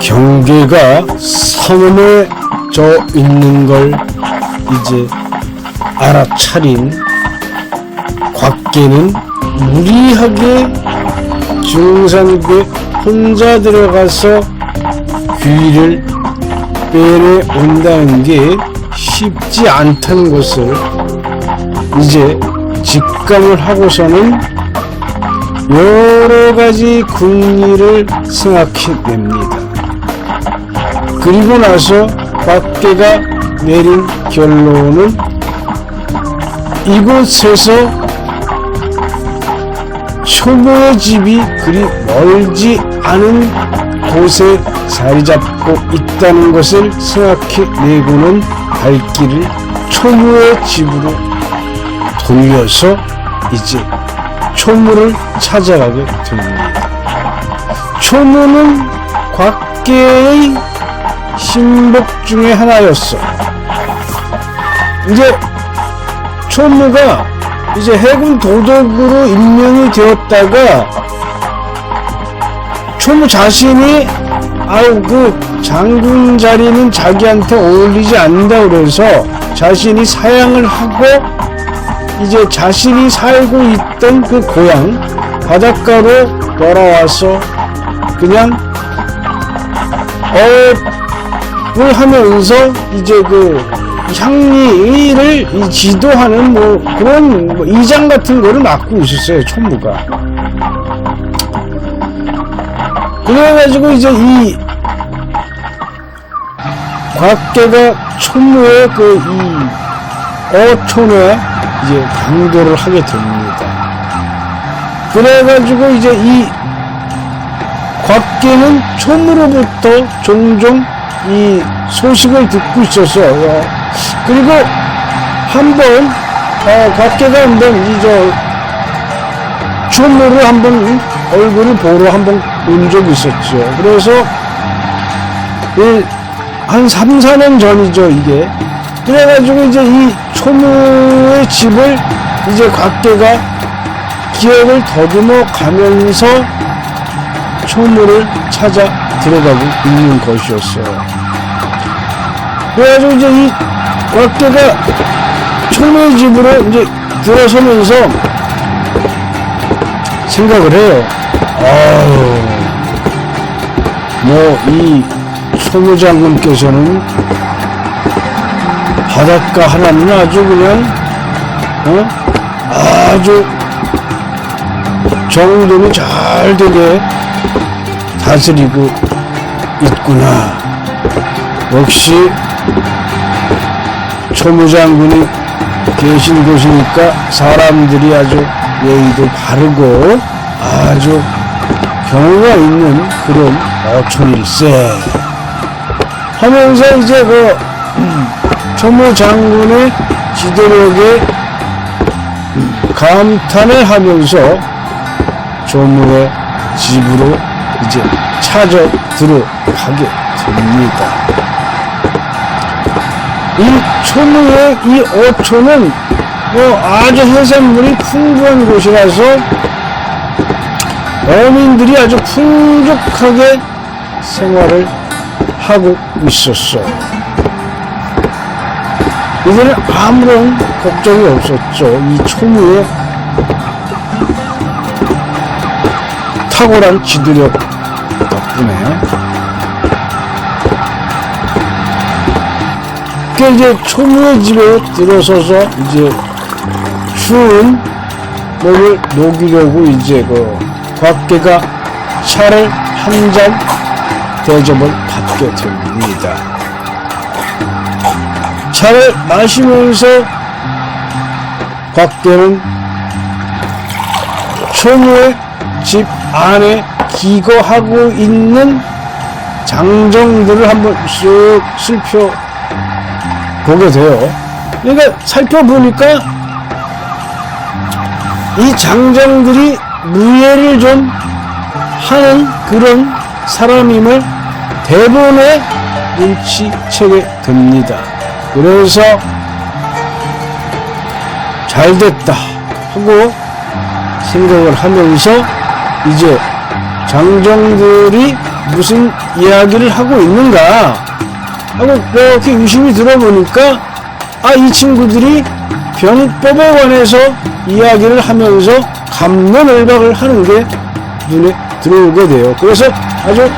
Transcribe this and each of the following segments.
경계가 섬에져 있는 걸 이제 알아차린 곽계는 무리하게 중산국에 혼자 들어가서 귀를 빼내 온다는 게 쉽지 않다는 것을 이제 직감을 하고서는 여러 가지 궁리를 생각해냅니다. 그리고 나서 곽계가 내린 결론은 이곳에서 초보의 집이 그리 멀지 않은 곳에 자리 잡고 있다는 것을 생각해내고는 발길을 초무의 집으로 돌려서 이제 초무를 찾아가게 됩니다. 초무는 곽계의 신복 중에 하나였어. 이제 초무가 이제 해군 도독으로 임명이 되었다가 초무 자신이 아우 그 장군 자리는 자기한테 어울리지 않는다 그래서 자신이 사양을 하고 이제 자신이 살고 있던 그 고향 바닷가로 돌아와서 그냥 어을 하면서 이제 그 향리를 이 지도하는 뭐 그런 뭐 이장 같은 거를 맡고 있었어요 총무가 그래가지고 이제 이 곽계가 총무의 그이 어촌에 이제 강도를 하게 됩니다. 그래가지고 이제 이 곽계는 총무로부터 종종 이 소식을 듣고 있었어 요. 그리고 한번 어, 곽계가 한번 이저 총무를 한번 얼굴을 보러 한번 온 적이 있었죠. 그래서 이, 한 3, 4년 전이죠, 이게. 그래가지고 이제 이 초무의 집을 이제 곽계가 기억을 더듬어 가면서 초무를 찾아 들어가고 있는 것이었어요. 그래가지고 이제 이 곽계가 초무의 집으로 이제 들어서면서 생각을 해요. 아유, 뭐, 이 소무장군께서는 바닷가 하나는 아주 그냥, 어? 아주 정돈이 잘 되게 다스리고 있구나. 역시 초무장군이 계신 곳이니까 사람들이 아주 예의도 바르고 아주 경우가 있는 그런 어촌일세 하면서 이제 그 음, 초무 장군의 지도력에 음, 감탄을 하면서 조무의 집으로 이제 찾아 들어가게 됩니다. 이 초무의 이 어촌은 뭐 아주 해산물이 풍부한 곳이라서 어민들이 아주 풍족하게 생활을 하고 있었어. 이들은 아무런 걱정이 없었죠. 이 초무의 탁월한 지도력 덕분에. 그 이제 초무의 집에 들어서서 이제 추운 몸을 녹이려고 이제 그 곽계가 차를 한 잔 대접을 받게 됩니다. 차를 마시면서 곽계는 초무의 집 안에 기거하고 있는 장정들을 한번 쓱 살펴 보게 돼요. 그러니까 살펴보니까 이 장정들이 무예를 좀 하는 그런 사람임을 대본에 눈치채게 됩니다. 그래서 잘 됐다 하고 생각을 하면서 이제 장정들이 무슨 이야기를 하고 있는가 하고 그렇게 유심히 들어보니까 아 이 친구들이 병법에 관해서 이야기를 하면서 감론 을박을 하는 게 눈에 들어오게 돼요. 그래서 아주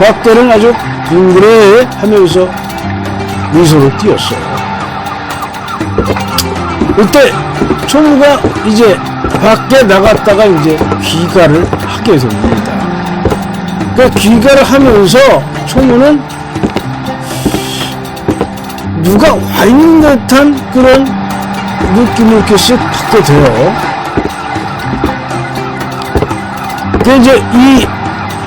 곽대는 아주 빙그레 하면서 미소를 띄었어요. 이때 초무가 이제 밖에 나갔다가 이제 귀가를 하게 됩니다. 그 귀가를 하면서 초무는 누가 와 있는 듯한 그런 느낌을 쓱 받게 돼요. 그 이제 이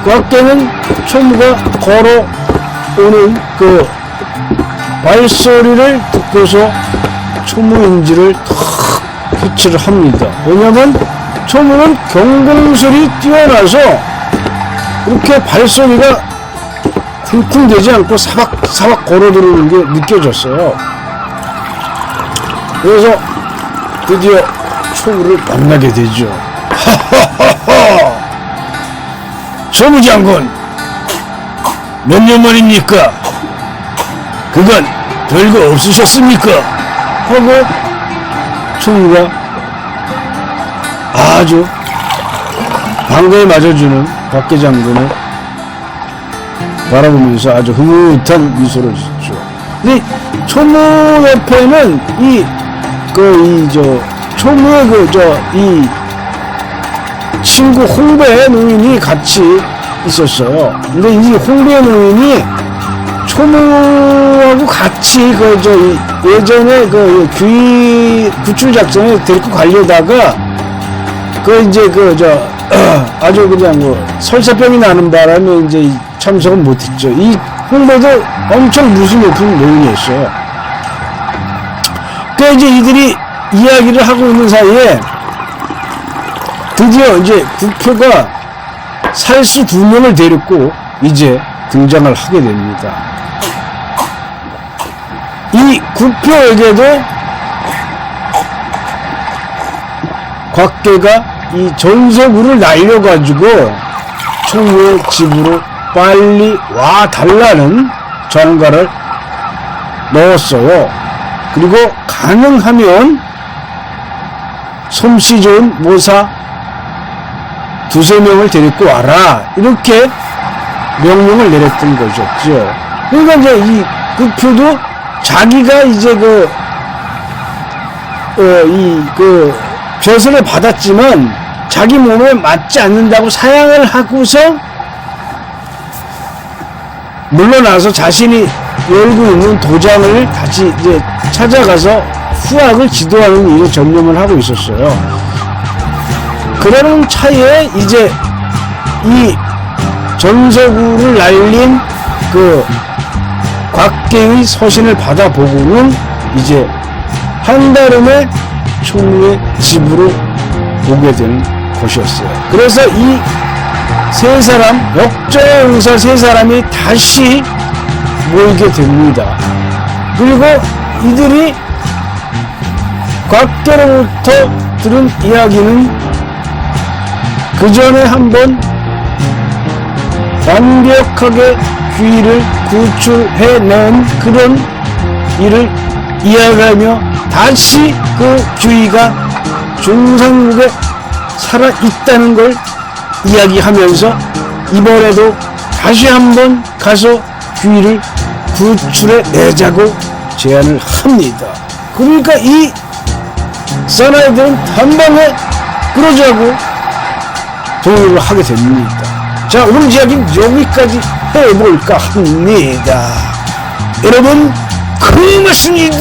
곽대는 초무가 걸어오는 그 발소리를 듣고서 초무인지를 탁 캐치를 합니다. 왜냐면 초무는 경공술이 뛰어나서 그렇게 발소리가 쿵쿵대지 않고 사박사박 걸어들어오는 게 느껴졌어요. 그래서 드디어 초무를 만나게 되죠. 초무장군! 몇 년 만입니까? 그건 별거 없으셨습니까? 하고 총무가 아주 반가에 맞아주는 박계 장군을 바라보면서 아주 흐뭇한 미소를 짓죠. 근데 총무 옆에는 이 그 이저 총무의 그 저 이 친구 홍배 노인이 같이 있었어요. 근데 이 홍배 노인이 초무하고 같이 그 저 예전에 그 귀 구출 작전에 데리고 가려다가 그 이제 그 저 아주 그냥 뭐 설사병이 나는 바람에 이제 이 참석은 못했죠. 이 홍보도 엄청 무슨 높은 노인이었어요. 그 이제 이들이 이야기를 하고 있는 사이에 드디어 이제 국표가 살수 두 명을 데리고 이제 등장을 하게 됩니다. 이 구표에게도 곽계가 이 전세구를 날려가지고 총무의 집으로 빨리 와 달라는 전가를 넣었어요. 그리고 가능하면 솜씨 좋은 모사 두세 명을 데리고 와라. 이렇게 명령을 내렸던 것이었죠. 그러니까 이제 이 국표도 자기가 이제 그, 어, 이, 그, 벼슬을 받았지만 자기 몸에 맞지 않는다고 사양을 하고서 물러나서 자신이 열고 있는 도장을 다시 이제 찾아가서 후학을 지도하는 일에 전념을 하고 있었어요. 그러는 차에 이제 이 전서구를 날린 그 곽계의 서신을 받아보고는 이제 한달음에 총무의 집으로 오게 되는 것이었어요. 그래서 이 세 사람, 역적 용사 세 사람이 다시 모이게 됩니다. 그리고 이들이 곽계로부터 들은 이야기는 그 전에 한번 완벽하게 귀를 구출해낸 그런 일을 이야기하며 다시 그 귀가 중상국에 살아있다는 걸 이야기하면서 이번에도 다시 한번 가서 귀를 구출해 내자고 제안을 합니다. 그러니까 이 사나이들은 한 방에 그러자고 동의를 하게 됩니다. 자, 오늘 이야기는 여기까지 해볼까 합니다. 여러분, 고맙습니다.